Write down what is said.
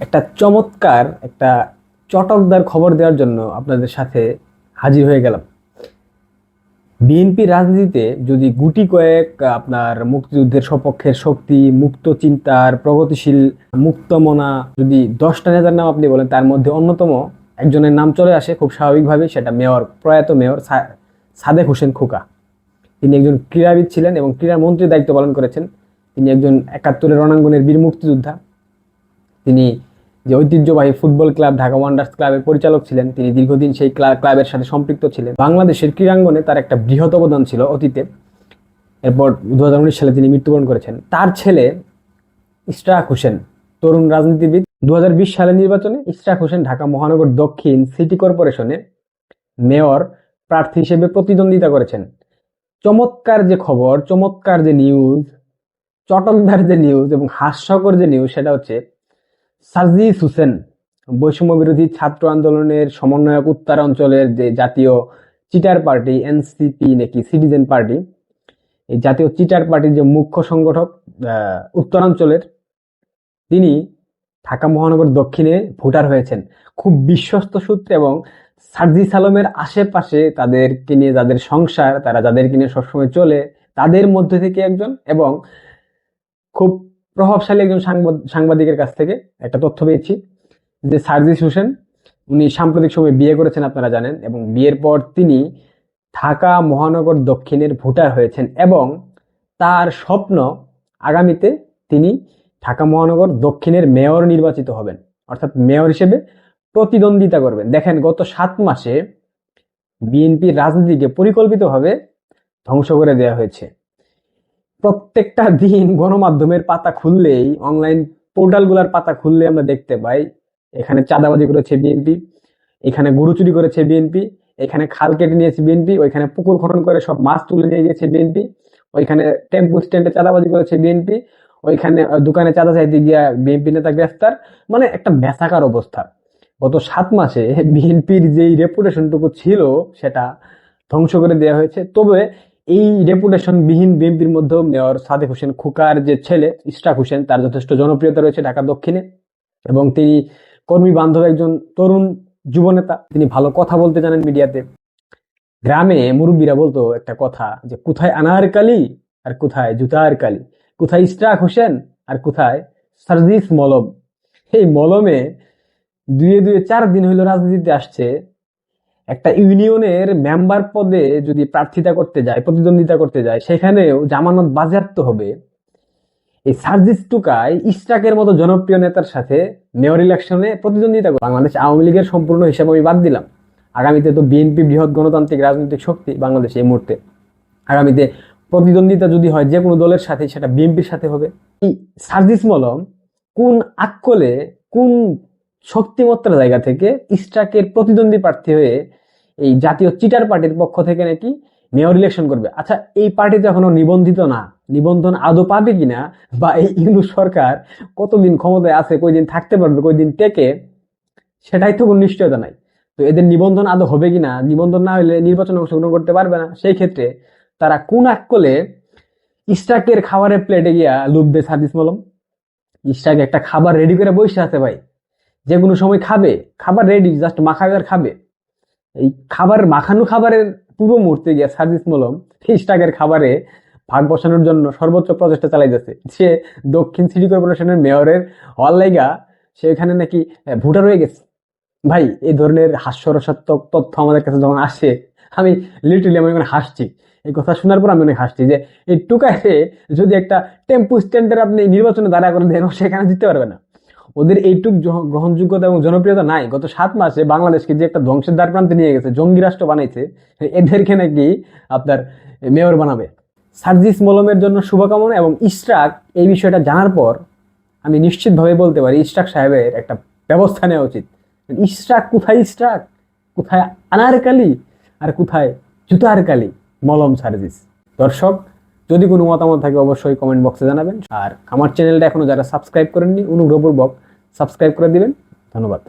একটা চমৎকার, একটা চটকদার খবর দেওয়ার জন্য আপনাদের সাথে হাজির হয়ে গেলাম। বিএনপি রাজনীতিতে যদি গুটি কয়েক আপনার মুক্তিযুদ্ধের সপক্ষের শক্তি, মুক্ত চিন্তার, প্রগতিশীল, মুক্তমনা, যদি দশটা নেতার নাম আপনি বলেন, তার মধ্যে অন্যতম একজনের নাম চলে আসে খুব স্বাভাবিকভাবেই, সেটা মেয়র, প্রয়াত মেয়র সাদেক হোসেন খোকা। তিনি একজন ক্রীড়াবিদ ছিলেন এবং ক্রীড়া মন্ত্রীর দায়িত্ব পালন করেছেন। তিনি একজন একাত্তরের রণাঙ্গনের বীর মুক্তিযোদ্ধা। তিনি যে ঐতিহ্যবাহী ফুটবল ক্লাব ঢাকা ওয়ান্ডার্স ক্লাবের পরিচালক ছিলেন, তিনি দীর্ঘদিন সেই ক্লাবের সাথে সম্পৃক্ত ছিলেন। বাংলাদেশের ক্রীড়াঙ্গনে তার একটা বৃহৎ অবদান ছিল অতীতে। এরপর দু সালে তিনি মৃত্যুবরণ করেছেন। তার ছেলে ইশরাক হোসেন, তরুণ রাজনীতিবিদ। দু সালের নির্বাচনে ইশরাক হোসেন ঢাকা মহানগর দক্ষিণ সিটি কর্পোরেশনে মেয়র, প্রার্থী হিসেবে প্রতিদ্বন্দ্বিতা করেছেন। চমৎকার যে খবর, চমৎকার যে নিউজ, চটকদার যে নিউজ এবং হাস্যকর যে নিউজ, সেটা হচ্ছে সাজিস হোসেন, বৈষম্য বিরোধী ছাত্র আন্দোলনের সমন্বয়ক উত্তর অঞ্চলের যে জাতীয় চিটার পার্টি, এনসিপি নাকি সিটিজেন পার্টি, এই জাতীয় চিটার পার্টির যে মুখ্য সংগঠক উত্তরাঞ্চলের তিনি ঢাকা মহানগর দক্ষিণে ভোটার হয়েছেন। খুব বিশ্বস্ত সূত্রে এবং সার্জিস সালমের আশেপাশে তাদেরকে নিয়ে যাদের সংসার, তারা যাদেরকে নিয়ে সবসময় চলে, তাদের মধ্যে থেকে একজন এবং খুব প্রভাবশালী একজন সাংবাদ- সাংবাদিকের কাছ থেকে একটা তথ্য পেয়েছি যে সার্জিস হোসেন, উনি সাম্প্রতিক সময়ে বিয়ে করেছেন আপনারা জানেন, এবং বিয়ের পর তিনি ঢাকা মহানগর দক্ষিণের ভোটার হয়েছেন এবং তার স্বপ্ন আগামীতে তিনি ঢাকা মহানগর দক্ষিণের মেয়র নির্বাচিত হবেন। অর্থাৎ মেয়র হিসেবে প্রতিদ্বন্দ্বিতা করবেন। দেখেন, গত সাত মাসে বিএনপির রাজনীতিকে পরিকল্পিতভাবে ধ্বংস করে দেওয়া হয়েছে। প্রত্যেকটা দিন গণমাধ্যমের পাতা খুললেই অনলাইন পোর্টালগুলোর পাতা খুললে আমরা দেখতে পাই, এখানে চাঁদাবাজি করেছে বিএনপি এখানে গরু চুরি করেছে বিএনপি এখানে খাল কেটে নিয়েছে বিএনপি ওইখানে পুকুর খনন করে সব মাছ তুলে নিয়ে গেছে বিএনপি ওইখানে টেম্পু স্ট্যান্ডে চাঁদাবাজি করেছে বিএনপি ওইখানে দোকানে চাঁদা চাইতে গিয়া বিএনপি নেতা গ্রেফতার। মানে একটা বেসাকার অবস্থা। গত সাত মাসে বিএনপির যেই রেপুটেশনটুকু ছিল, সেটা ধ্বংস করে দেওয়া হয়েছে। তবে এই রেপুটেশন বিহীন বিএনপির মধ্যে মেয়র সাদেক হোসেন খুকার যে ছেলে, ইশরাক হোসেন, তার যথেষ্ট জনপ্রিয়তা রয়েছে ঢাকা দক্ষিণে এবং তিনি কর্মী বান্ধব একজন তরুণ যুবনেতা। তিনি ভালো কথা বলতে জানেন মিডিয়াতে। গ্রামে মুরব্বীরা বলতো একটা কথা যে, কোথায় আনারকালি আর কোথায় জুতার কালি? কোথায় ইশরাক হোসেন আর কোথায় সার্জিস মলম? এই মলমে দুয়ে দুয়ে চার দিন হইল রাজনীতিতে আসছে একটা ইউনিয়নের মেম্বার পদে যদি প্রার্থিতা করতে যায়, প্রতিদ্বন্দ্বিতা করতে যায়, সেখানেও জামানত বাজেয়াপ্ত হবে। এই সার্জিস টুকাই ইস্টাকের মতো জনপ্রিয় নেতার সাথে মেয়র ইলেকশনে প্রতিদ্বন্দ্বিতা করে বাংলাদেশ আওয়ামী লীগের সম্পূর্ণ হিসাব আমি বাদ দিলাম। আগামীতে তো বিএনপি বৃহৎ গণতান্ত্রিক রাজনৈতিক শক্তি বাংলাদেশ এই মুহূর্তে। আগামীতে প্রতিদ্বন্দ্বিতা যদি হয় যে কোনো দলের সাথে সেটা বিএনপির সাথে হবে। এই সার্জিস মলম কোন আকলে কোন শক্তিমত্তার জায়গা থেকে ইস্টাকের প্রতিদ্বন্দ্বী প্রার্থী হয়ে এই জাতীয় চিটার পার্টির পক্ষ থেকে নাকি মেয়র ইলেকশন করবে। আচ্ছা এই পার্টি তো এখনও নিবন্ধিত না। নিবন্ধন আদৌ পাবে কিনা? বা এই ইউনু সরকার কতদিন ক্ষমতায় আছে, কয়দিন থাকতে পারবে, কয়দিন টেকে, সেটাই তো কোনো নিশ্চয়তা নাই। তো এদের নিবন্ধন আদৌ হবে কিনা? নিবন্ধন না হলে নির্বাচনে অংশগ্রহণ করতে পারবে না। সেই ক্ষেত্রে তারা কোন এক আকলে ইস্টাকের খাবারের প্লেটে গিয়া লুববে সার্ভিস মলম? ইস্টাক একটা খাবার রেডি করে বসে আছে ভাই। যে কোনো সময় খাবে। খাবার রেডি জাস্ট আর খাবে। এই খাবার, মাখানো খাবারের পূর্ব মুহূর্তে গিয়ে সার্ভিস মলম ইস্টাকের খাবারে ভাগ বসানোর জন্য সর্বোচ্চ প্রচেষ্টা চালাইতেছে। সে দক্ষিণ সিটি কর্পোরেশনের মেয়রের হওয়ার লাইগা সে নাকি ভোটার হয়ে গেছে। ভাই, এই ধরনের হাস্যরসাত্মক তথ্য আমাদের কাছে যখন আসে, আমি লিটারলি আমি অনেক হাসছি। এই কথা শোনার পর আমি অনেক হাসছি যে, এই টুকায় যদি একটা টেম্পু স্ট্যান্ডের আপনি নির্বাচনে দাঁড়া করে দেন সেখানে জিততে পারবে না। ওদের এইটুক গ্রহণযোগ্যতা এবং জনপ্রিয়তা নাই। গত সাত মাসে বাংলাদেশকে যে একটা ধ্বংসের দ্বার প্রান্তে নিয়ে গেছে, জঙ্গি রাষ্ট্র বানাইছে, এদেরকে নাকি আপনার মেয়র বানাবে। সার্জিস মলমের জন্য শুভকামনা এবং ইশরাক এই বিষয়টা জানার পর আমি নিশ্চিতভাবে বলতে পারি ইশরাক সাহেবের একটা ব্যবস্থা নেওয়া উচিত। ইশরাক কোথায় ইস্ট্রাক কোথায় আনারকালি আর কোথায় জুতার কালি মলম সার্জিস। দর্শক যদি কোনো মতামত থাকে, অবশ্যই কমেন্ট বক্সে জানাবেন। আর আমার চ্যানেলটা এখনও যারা সাবস্ক্রাইব করেননি, অনুগ্রহপূর্বক সাবস্ক্রাইব করে দিবেন। ধন্যবাদ।